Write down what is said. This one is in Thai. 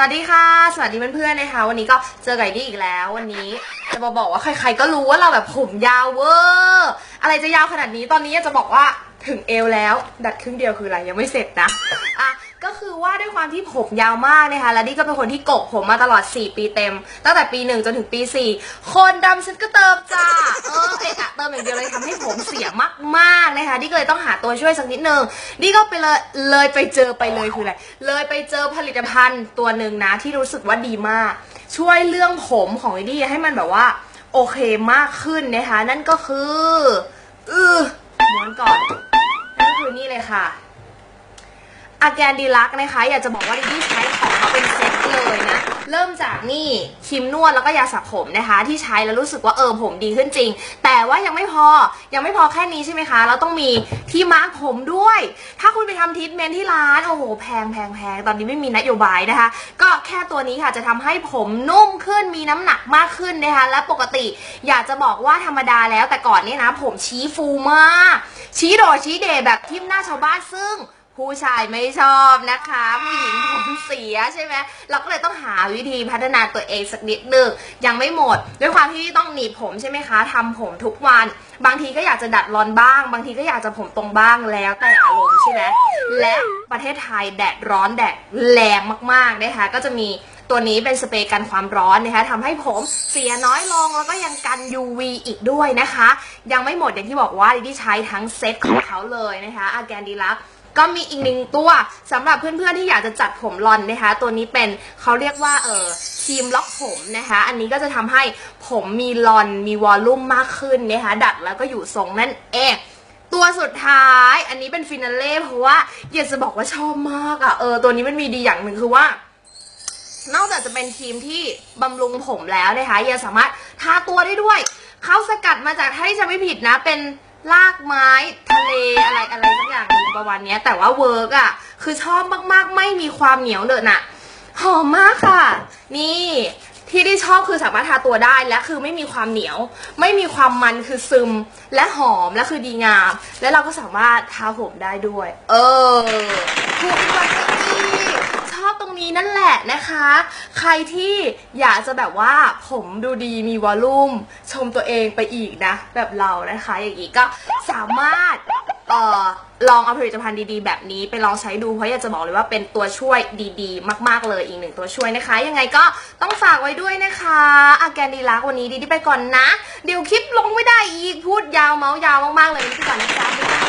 สวัสดีค่ะ สวัสดีเพื่อนๆนะคะ วันนี้ก็เจอไก่ดี้อีกแล้ว วันนี้จะมาบอกว่าใคร ๆ ก็รู้ว่าเราแบบผมยาวเวอร์อะไรจะยาวขนาดนี้ตอนนี้จะบอกว่าถึงเอวแล้ว ดัดครึ่งเดียวคืออะไรยังไม่เสร็จนะอะก็คือว่าด้วยความที่ผมยาวมากนะคะและนี่ก็เป็นคนที่โกกผมมาตลอด 4 ปีเต็ม ตั้งแต่ปีหนึ่งจนถึงปี 4 คนดำฉันก็เติมจ้าเออเอะ มอย่างเดียวเลยทำให้ผมเสียมากๆนะคะนี่ก็เลยต้องหาตัวช่วยสักนิดนึงนี่ก็ไปเลยเลยไปเจอไปเลยคืออะไรเลยไปเจอผลิตภัณฑ์ตัวหนึ่งนะที่รู้สึกว่าดีมาก ช่วยเรื่องผมของไอ้ดี้ให้มันแบบว่าโอเคมากขึ้นนะคะ นั่นก็คือเออม้วนก่อนนั่นคือนี่เลยค่ะ อาแกนดีลักนะคะ อยากจะบอกว่าดิดี้ใช้ของเขาเป็นเซ็ตเลยนะ เริ่มจากนี่ครีมนวดแล้วก็ยาสระผมนะคะ ที่ใช้แล้วรู้สึกว่าเออผมดีขึ้นจริง แต่ว่ายังไม่พอยังไม่พอแค่นี้ใช่ไหมคะ เราต้องมีที่มาร์กผมด้วย ถ้าคุณไปทำทรีทเมนที่ร้าน โอ้โห แพงแพงแพงตอนนี้ไม่มีนโยบายนะคะ ก็แค่ตัวนี้ค่ะจะทำให้ผมนุ่มขึ้นมีน้ำหนักมากขึ้นนะคะ และปกติอยากจะบอกว่าธรรมดาแล้วแต่ก่อนเนี่ยนะ ผมชี้ฟูมากชี้โดดชี้เดแบบทิ่มหน้าชาวบ้านซึ่ง ผู้ชายไม่ชอบนะคะ ผู้หญิงผมเสียใช่ไหมเราก็เลยต้องหาวิธีพัฒนาตัวเองสักนิดหนึ่งยังไม่หมด ด้วยความที่ต้องหนีบผมใช่ไหมคะทำผมทุกวัน บางทีก็อยากจะดัดรอนบ้าง บางทีก็อยากจะผมตรงบ้างแล้วแต่อารมณ์ใช่ไหมและประเทศไทยแดดร้อนแดดแรงมากๆนะคะก็จะมีตัวนี้เป็นสเปรย์กันความร้อนนะคะทำให้ผมเสียน้อยลงแล้วก็ยังกัน UV อีกด้วยนะคะ ยังไม่หมดอย่างที่บอกว่าดิที่ใช้ทั้งเซ็ตของเขาเลยนะคะอาแกนดีลัก ก็มีอีกหนึ่งตัวสำหรับเพื่อนๆที่อยากจะจัดผมรอนนะคะ ตัวนี้เป็นเขาเรียกว่าเออครีมล็อกผมนะคะ อันนี้ก็จะทำให้ผมมีรอนมีวอลลุ่มมากขึ้นนะคะ ดัดแล้วก็อยู่ทรงนั่นเองตัวสุดท้ายอันนี้เป็นฟินาเล่เพราะว่าอยากจะบอกว่าชอบมากอะ่ะเออตัวนี้มันมีดีอย่างหนึ่งคือว่า นอกจากจะเป็นครีมที่บำรุงผมแล้วนะคะยังสามารถทาตัวได้ด้วย เขาสกัดมาจากถ้าที่จะไม่ผิดนะเป็น ลากไม้ทะเลอะไรอะไรสักอย่างหนึงประมาณเนี้ย แต่ว่าเวิร์กอะคือชอบมากๆ ไม่มีความเหนียวเนอะน่ะหอมมากค่ะ นี่ที่ได้ชอบคือสามารถทาตัวได้และคือไม่มีความเหนียว ไม่มีความมันคือซึมและหอมและคือดีงาม และเราก็สามารถทาผมได้ด้วย เออถูกกว่าอีก ชอบตรงนี้นั่นแห ละนะคะ ใครที่อยากจะแบบว่าผมดูดีมีวอลลุ่ม ชมตัวเองไปอีกนะ แบบเรานะคะ อย่างนี้ก็สามารถออลองเอาผลิตภัณฑ์ดีๆ แบบนี้ไปลองใช้ดูเพราะอยากจะบอกเลยว่าเป็นตัวช่วยดีๆ มากๆเลยอีกหนึ่งตัวช่วยนะคะ ยังไงก็ต้องฝากไว้ด้วยนะคะอาแกนดีลักวันนี้ดีที่ไปก่อนนะ เดี๋ยวคลิปลงไม่ได้อีกพูดยาวเมาส์ยาวมากๆเลยไปก่อนนะจ๊ะ